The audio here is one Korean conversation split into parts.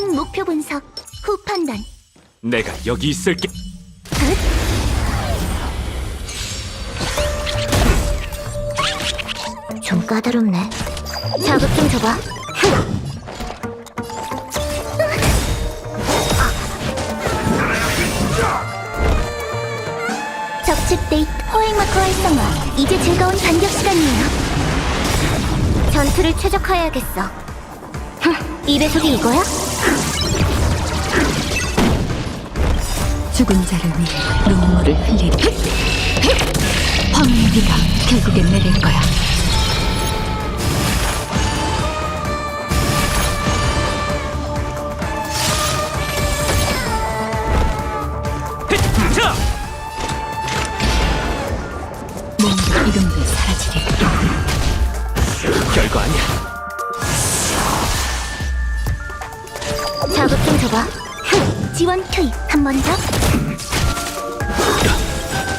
우선 목표 분석, 후 판단. 내가 여기 있을게. 좀 까다롭네. 자극 좀 줘봐. 적집 데이트 포획 마크 활성화. 이제 즐거운 반격 시간이에요. 전투를 최적화해야겠어. 흠, 이 배속이 이거야? 죽은 자를 위해 눈물을 흘리리. 황무기가 결국엔 내릴 거야. 자, 몸도 이름도 사라지리. 별거 아니야. 자극 좀 줘봐. 흠, 지원 투입 한 번 더.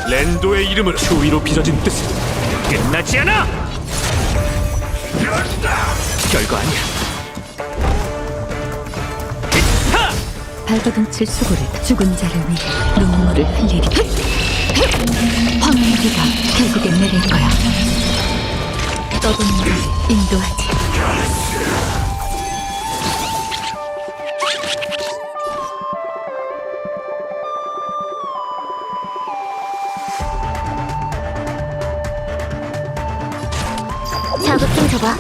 랜도의 이름으로 추위로 빚어진 뜻은 끝나지 않아. 별거 아니야. 하! 발버둥 칠 수고를 죽은 자를 위해 눈물을 흘리리 황무기가 결국엔 내릴 거야 떠도는 자를 인도하지 자극 좀 줘봐.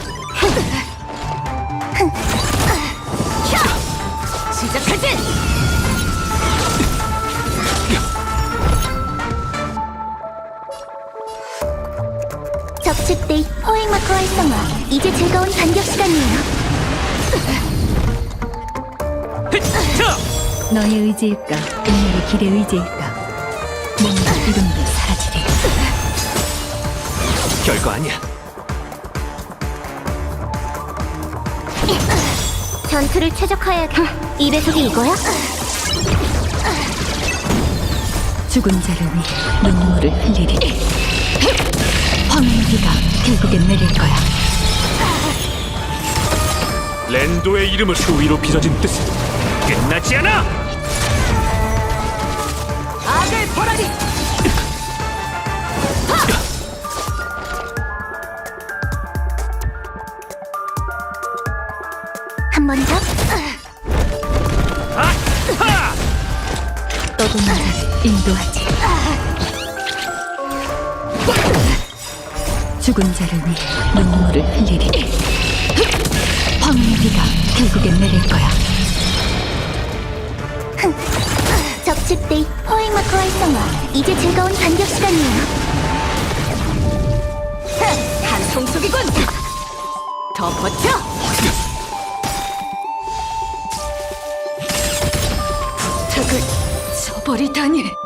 시작하지 데이트 포획 마크 활성화. 이제 즐거운 반격 시간이에요. 자, 너의 의지일까 운명의 길의 의지일까 몸도 이름도 사라지리 별거 아니야. 전투를 최적화해야겠. 이 배속이 이거야? 죽은 자를 위해 눈물을 흘리리 황무기가 결국엔 내릴 거야 랜도의 이름으로 추위로 빚어진 뜻은 끝나지 않아. 악을 보라리 한 번 더. 떠도는 자를 인도하지. 죽은 자를 위해 눈물을 흘리리. 황무기가 결국엔 내릴 거야. 적집 데이트 포획 마크 활성화. 이제 즐거운 반격 시간이에요. 한통 속이군. 더 버텨 적을 저버리다니